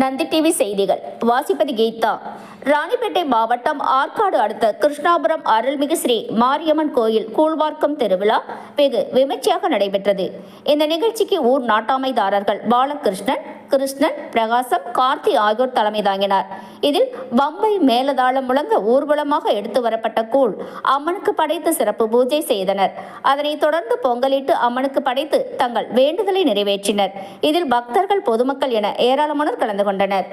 Nandi TV செய்திகள். வாசிப்பது கீதா. ராணிப்பேட்டை மாவட்டம் ஆற்காடு அடுத்த கிருஷ்ணாபுரம் அருள்மிகு ஸ்ரீ மாரியம்மன் கோயில் கூழ்வார்க்கம் திருவிழா வெகு விமர்சையாக நடைபெற்றது. இந்த நிகழ்ச்சிக்கு ஊர் நாட்டாமைதாரர்கள் பாலகிருஷ்ணன் கிருஷ்ணன் பிரகாசம் கார்த்தி ஆகியோர் தலைமை தாங்கினார். இதில் பம்பை மேலதாளம் முழங்க ஊர்வலமாக எடுத்து வரப்பட்ட கூழ் அம்மனுக்கு படைத்து சிறப்பு பூஜை செய்தனர். அதனைத் தொடர்ந்து பொங்கலிட்டு அம்மனுக்கு படைத்து தங்கள் வேண்டுதலை நிறைவேற்றினர். இதில் பக்தர்கள் பொதுமக்கள் என ஏராளமானோர் கலந்து கொண்டனர்.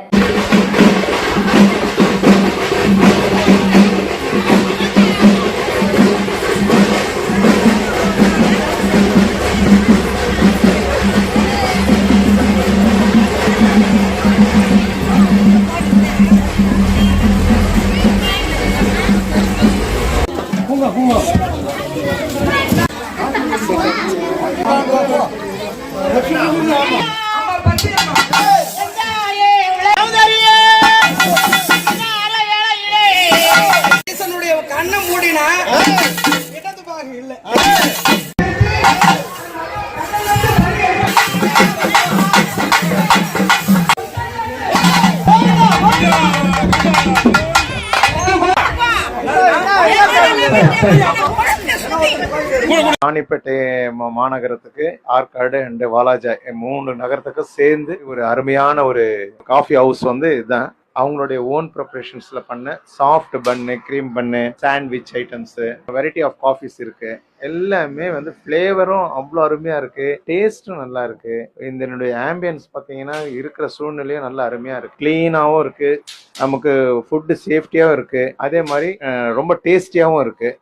கண்ணை மூடினா இடது பாகம் இல்லை ராணிப்பேட்டை மா- மாநகரத்துக்கு ஆற்காடு அண்ட் வாலாஜா மூணு நகரத்துக்கு சேர்ந்து ஒரு அருமையான ஒரு காஃபி ஹவுஸ் வந்து இதுதான். அவங்களுடைய ஓன் ப்ரிப்பரேஷன்ஸ்ல பண்ண soft bun cream bun sandwich items variety of coffees இருக்குது எல்லாமே வந்து ஃப்ளேவரும் அவ்வளோ அருமையாக இருக்குது டேஸ்ட்டும் நல்லா இருக்கு. இதனுடைய ஆம்பியன்ஸ் பார்த்தீங்கன்னா இருக்கிற சூழ்நிலையும் நல்லா அருமையாக இருக்குது க்ளீனாகவும் இருக்குது நமக்கு ஃபுட்டு சேஃப்டியாகவும் இருக்குது அதே மாதிரி ரொம்ப டேஸ்டியாகவும் இருக்குது